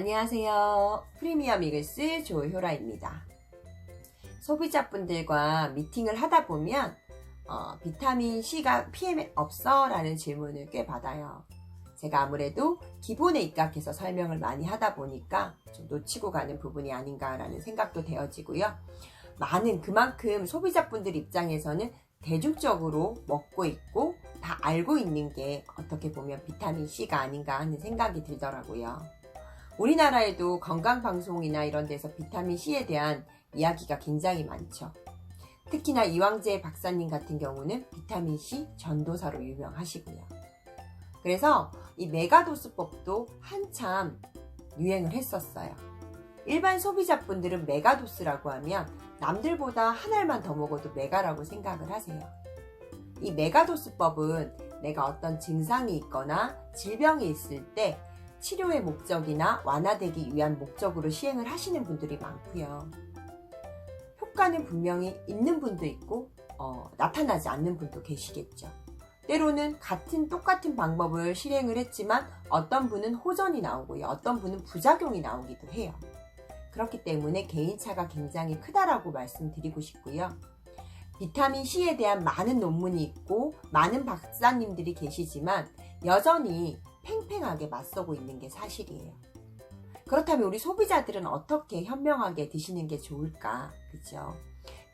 안녕하세요. 프리미엄 이글스 조효라입니다. 소비자분들과 미팅을 하다 보면 어, 비타민 C가 PM에 없어? 라는 질문을 꽤 받아요. 제가 아무래도 기본에 입각해서 설명을 많이 하다 보니까 좀 놓치고 가는 부분이 아닌가라는 생각도 되어지고요. 많은 그만큼 소비자분들 입장에서는 대중적으로 먹고 있고 다 알고 있는 게 어떻게 보면 비타민 C가 아닌가 하는 생각이 들더라고요. 우리나라에도 건강방송이나 이런 데서 비타민 C에 대한 이야기가 굉장히 많죠. 특히나 이왕재 박사님 같은 경우는 비타민 C 전도사로 유명하시고요. 그래서 이 메가도스법도 한참 유행을 했었어요. 일반 소비자분들은 메가도스라고 하면 남들보다 한 알만 더 먹어도 메가라고 생각을 하세요. 이 메가도스법은 내가 어떤 증상이 있거나 질병이 있을 때 치료의 목적이나 완화되기 위한 목적으로 시행을 하시는 분들이 많고요. 효과는 분명히 있는 분도 있고 어, 나타나지 않는 분도 계시겠죠. 때로는 같은 똑같은 방법을 실행을 했지만 어떤 분은 호전이 나오고요. 어떤 분은 부작용이 나오기도 해요. 그렇기 때문에 개인차가 굉장히 크다라고 말씀드리고 싶고요. 비타민 C에 대한 많은 논문이 있고 많은 박사님들이 계시지만 여전히 팽팽하게 맞서고 있는 게 사실이에요. 그렇다면 우리 소비자들은 어떻게 현명하게 드시는 게 좋을까? 그죠?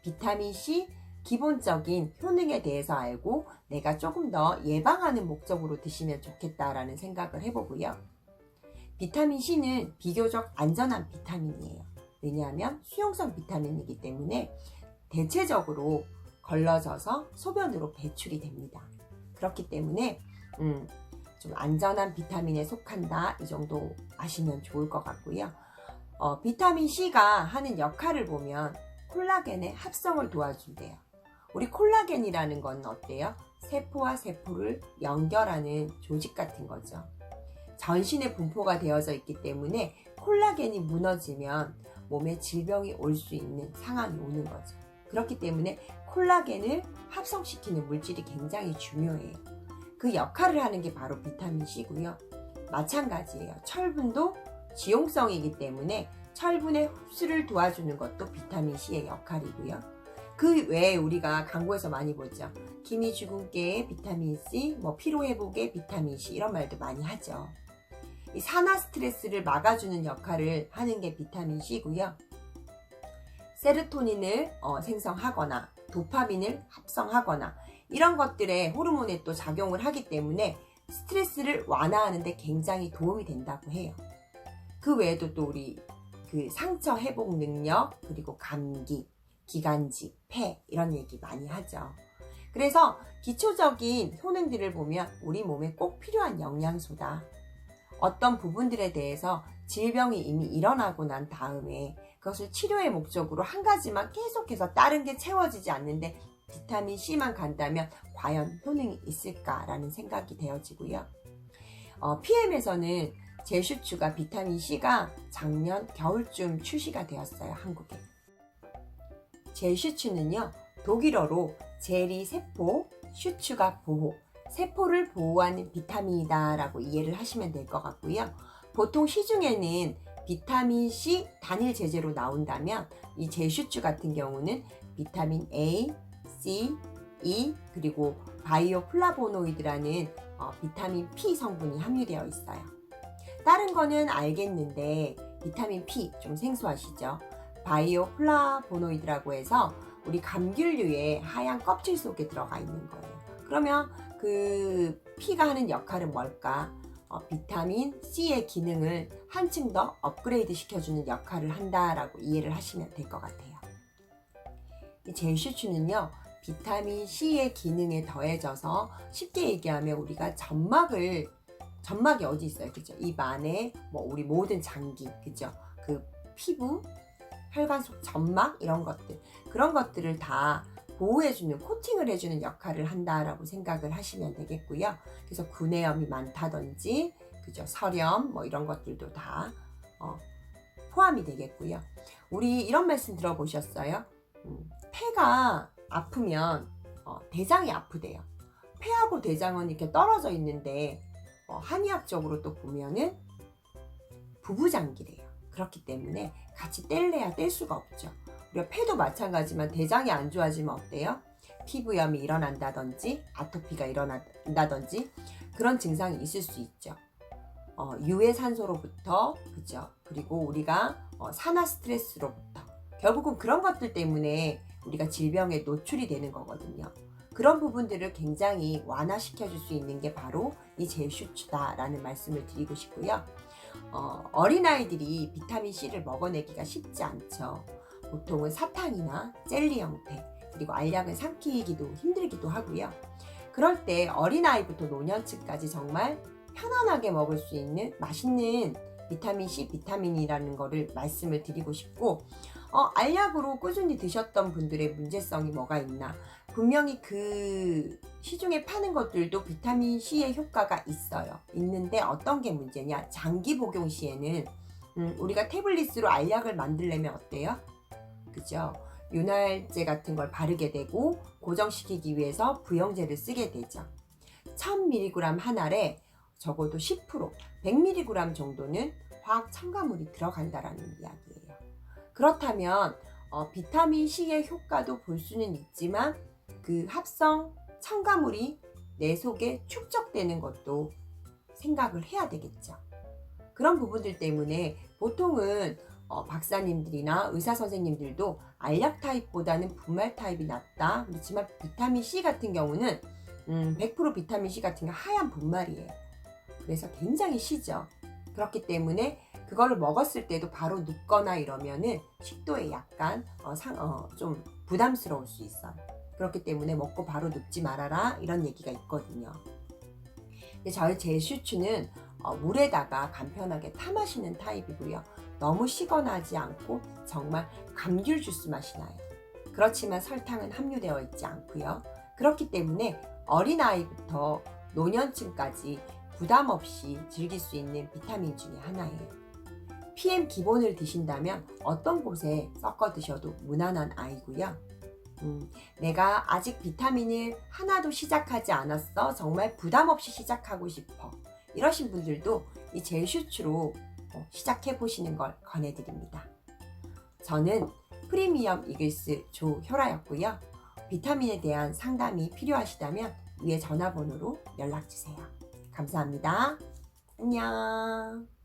비타민 C 기본적인 효능에 대해서 알고 내가 조금 더 예방하는 목적으로 드시면 좋겠다라는 생각을 해보고요. 비타민 C는 비교적 안전한 비타민이에요. 왜냐하면 수용성 비타민이기 때문에 대체적으로 걸러져서 소변으로 배출이 됩니다. 그렇기 때문에 음, 좀 안전한 비타민에 속한다 이 정도 아시면 좋을 것 같고요. 어, 비타민 C가 하는 역할을 보면 콜라겐의 합성을 도와준대요. 우리 콜라겐이라는 건 어때요? 세포와 세포를 연결하는 조직 같은 거죠. 전신에 분포가 되어져 있기 때문에 콜라겐이 무너지면 몸에 질병이 올 수 있는 상황이 오는 거죠. 그렇기 때문에 콜라겐을 합성시키는 물질이 굉장히 중요해요. 그 역할을 하는 게 바로 비타민 C고요. 마찬가지예요. 철분도 지용성이기 때문에 철분의 흡수를 도와주는 것도 비타민 C의 역할이고요. 그 외에 우리가 광고에서 많이 보죠. 기미 주근깨에 비타민 C, 뭐 피로 회복에 비타민 C 이런 말도 많이 하죠. 이 산화 스트레스를 막아주는 역할을 하는 게 비타민 C고요. 세르토닌을 어, 생성하거나 도파민을 합성하거나 이런 것들의 호르몬에 또 작용을 하기 때문에 스트레스를 완화하는데 굉장히 도움이 된다고 해요. 그 외에도 또 우리 그 상처 회복 능력 그리고 감기, 기관지, 폐 이런 얘기 많이 하죠. 그래서 기초적인 효능들을 보면 우리 몸에 꼭 필요한 영양소다. 어떤 부분들에 대해서 질병이 이미 일어나고 난 다음에 그것을 치료의 목적으로 한 가지만 계속해서 다른 게 채워지지 않는데 비타민 C만 간다면 과연 효능이 있을까라는 생각이 되어지고요. 어, PM에서는 제슈추가 비타민 C가 작년 겨울쯤 출시가 되었어요, 한국에. 제슈추는요, 독일어로 제리 세포, 슈추가 보호, 세포를 보호하는 비타민이다라고 이해를 하시면 될 것 같고요. 보통 시중에는 비타민 C 단일 제제로 나온다면 이 제슈추 같은 경우는 비타민 A, C, E 그리고 바이오 플라보노이드라는 어, 비타민 P 성분이 함유되어 있어요. 다른 거는 알겠는데 비타민 P 좀 생소하시죠? 바이오 플라보노이드라고 해서 우리 감귤류의 하얀 껍질 속에 들어가 있는 거예요. 그러면 그 P가 하는 역할은 뭘까? 어, 비타민 C의 기능을 한층 더 업그레이드 시켜주는 역할을 한다라고 이해를 하시면 될 것 같아요. 이 젤슈추는요, 비타민 C의 기능에 더해져서 쉽게 얘기하면 우리가 점막을 점막이 어디 있어요, 그죠? 입 안에 뭐 우리 모든 장기, 그죠? 그 피부, 혈관 속 점막 이런 것들 그런 것들을 다 보호해주는 코팅을 해주는 역할을 한다라고 생각을 하시면 되겠고요. 그래서 구내염이 많다든지 그죠 설염 뭐 이런 것들도 다 어, 포함이 되겠고요. 우리 이런 말씀 들어보셨어요? 음, 폐가 아프면 어, 대장이 아프대요. 폐하고 대장은 이렇게 떨어져 있는데 어, 한의학적으로 또 보면은 부부장기래요. 그렇기 때문에 같이 뗄래야 뗄 수가 없죠. 우리가 폐도 마찬가지만 대장이 안 좋아지면 어때요? 피부염이 일어난다든지 아토피가 일어난다든지 그런 증상이 있을 수 있죠. 어, 유해 산소로부터 그죠? 그리고 우리가 어, 산화 스트레스로부터 결국은 그런 것들 때문에 우리가 질병에 노출이 되는 거거든요. 그런 부분들을 굉장히 완화시켜 줄 수 있는 게 바로 이 젤슈츠다라는 말씀을 드리고 싶고요. 어, 어린아이들이 비타민 C를 먹어내기가 쉽지 않죠. 보통은 사탕이나 젤리 형태, 그리고 알약을 삼키기도 힘들기도 하고요. 그럴 때 어린아이부터 노년층까지 정말 편안하게 먹을 수 있는 맛있는 비타민 C, 비타민이라는 거를 말씀을 드리고 싶고, 어, 알약으로 꾸준히 드셨던 분들의 문제성이 뭐가 있나? 분명히 그 시중에 파는 것들도 비타민 C의 효과가 있어요. 있는데 어떤 게 문제냐? 장기 복용 시에는 음, 우리가 태블릿으로 알약을 만들려면 어때요? 그죠? 윤활제 같은 걸 바르게 되고 고정시키기 위해서 부영제를 쓰게 되죠. 1000mg 한 알에 적어도 10%, 100mg 정도는 화학 첨가물이 들어간다라는 이야기예요. 그렇다면 어, 비타민 C의 효과도 볼 수는 있지만 그 합성 첨가물이 내 속에 축적되는 것도 생각을 해야 되겠죠. 그런 부분들 때문에 보통은 어, 박사님들이나 의사 선생님들도 알약 타입보다는 분말 타입이 낫다. 그렇지만 비타민 C 같은 경우는 음, 100% 비타민 C 같은 게 하얀 분말이에요. 그래서 굉장히 시죠. 그렇기 때문에 그거를 먹었을 때도 바로 눕거나 이러면은 식도에 약간 어, 상, 어, 좀 부담스러울 수 있어요. 그렇기 때문에 먹고 바로 눕지 말아라 이런 얘기가 있거든요. 근데 저희 제슈추는 어, 물에다가 간편하게 타 마시는 타입이고요. 너무 시거나 하지 않고 정말 감귤 주스 맛이 나요. 그렇지만 설탕은 함유되어 있지 않고요. 그렇기 때문에 어린아이부터 노년층까지 부담 없이 즐길 수 있는 비타민 중에 하나예요. PM 기본을 드신다면 어떤 곳에 섞어 드셔도 무난한 아이고요. 음, 내가 아직 비타민을 하나도 시작하지 않았어. 정말 부담 없이 시작하고 싶어. 이러신 분들도 이 젤슈츠로 어, 시작해 보시는 걸 권해드립니다. 저는 프리미엄 이글스 조효라였고요. 비타민에 대한 상담이 필요하시다면 위에 전화번호로 연락 주세요. 감사합니다. 안녕.